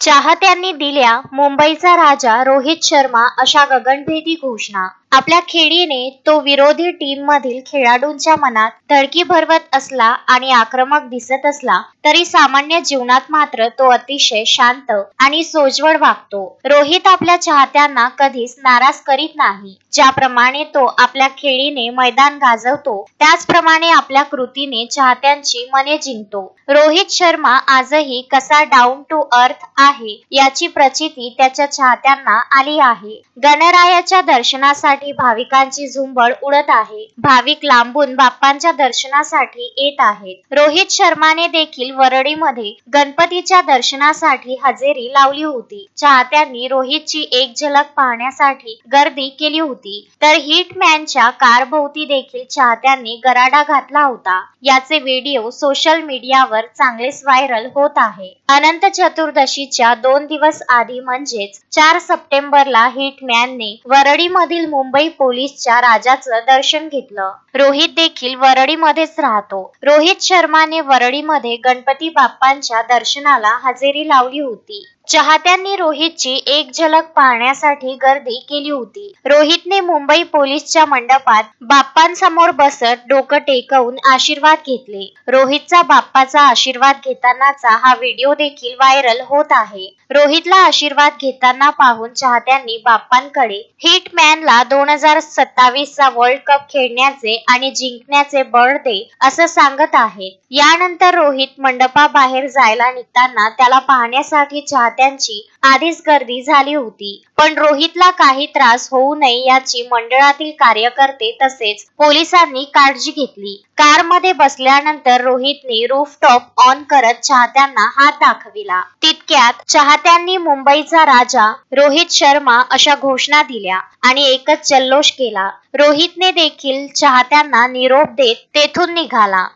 चाहत्यांनी दिल्या मुंबईचा राजा रोहित शर्मा अशा गगनभेदी घोषणा. आपल्या खेळीने तो विरोधी टीम मधील खेळाडूंच्या मनात धडकी भरवत असला आणि आक्रमक दिसत असला तरी सामान्य जीवनात मात्र तो अतिशय शांत आणि सोज्वळ वागतो. रोहित आपल्या चाहत्यांना कधीच नाराज करीत नाही. ज्याप्रमाणे तो आपल्या खेळीने मैदान गाजवतो त्याचप्रमाणे आपल्या कृतीने चाहत्यांची मने जिंकतो. रोहित शर्मा आजही कसा डाऊन टू अर्थ आहे याची प्रचिती त्याच्या चाहत्यांना आली आहे. गणरायाच्या दर्शनासाठी भाविकांची झुंबड उडत आहे. भाविक लांबून बाप्पांच्या दर्शनासाठी येत आहेत. रोहित शर्माने देखील वरळीमध्ये गणपतीच्या दर्शनासाठी हजेरी लावली होती. चाहत्यांनी रोहितची एक झलक पाहण्यासाठी गर्दी केली होती. तर हिटमॅनच्या कार भोवती देखील चाहत्यांनी गराडा घातला होता. याचे व्हिडिओ सोशल मीडियावर चांगलेच व्हायरल होत आहे. अनंत चतुर्दशीच्या दोन दिवस आधी म्हणजेच चार सप्टेंबरला हिटमॅनने वरळीमधील मुंबई मुंबई पोलीसच्या राजाचं दर्शन घेतलं. रोहित देखील वरळीमध्येच राहतो. रोहित शर्माने वरळीमध्ये गणपती बाप्पांच्या दर्शनाला हजेरी लावली होती. चाहत्यांनी रोहितची एक झलक पाहण्यासाठी गर्दी केली होती. रोहितने मुंबई पोलीसच्या मंडपात बाप्पांसमोर बसत डोकं टेकवून आशीर्वाद घेतले. रोहितचा बाप्पाचा आशीर्वाद घेतानाचा हा व्हिडिओ देखील व्हायरल होत आहे. रोहितला आशीर्वाद घेताना पाहून चाहत्यांनी बाप्पांकडे हिटमॅनला दोन हजार सत्तावीस चा वर्ल्ड कप खेळण्याचे आणि जिंकण्याचे बळ दे असं सांगत आहेत. यानंतर रोहित मंडपाबाहेर जायला निघताना त्याला पाहण्यासाठी चाहते चाहत्यांची आधीच गर्दी झाली होती. पण रोहितला काही त्रास होऊ नये याची मंडळातील कार्यकर्ते तसेच पोलिसांनी काळजी घेतली. कारमध्ये बसल्यानंतर रोहितने रूफटॉप ऑन करत चाहत्यांना हात दाखविला. तितक्यात चाहत्यांनी मुंबईचा राजा रोहित शर्मा अशा घोषणा दिल्या आणि एकच जल्लोष केला. रोहितने देखील चाहत्यांना निरोप देत तेथून निघाला.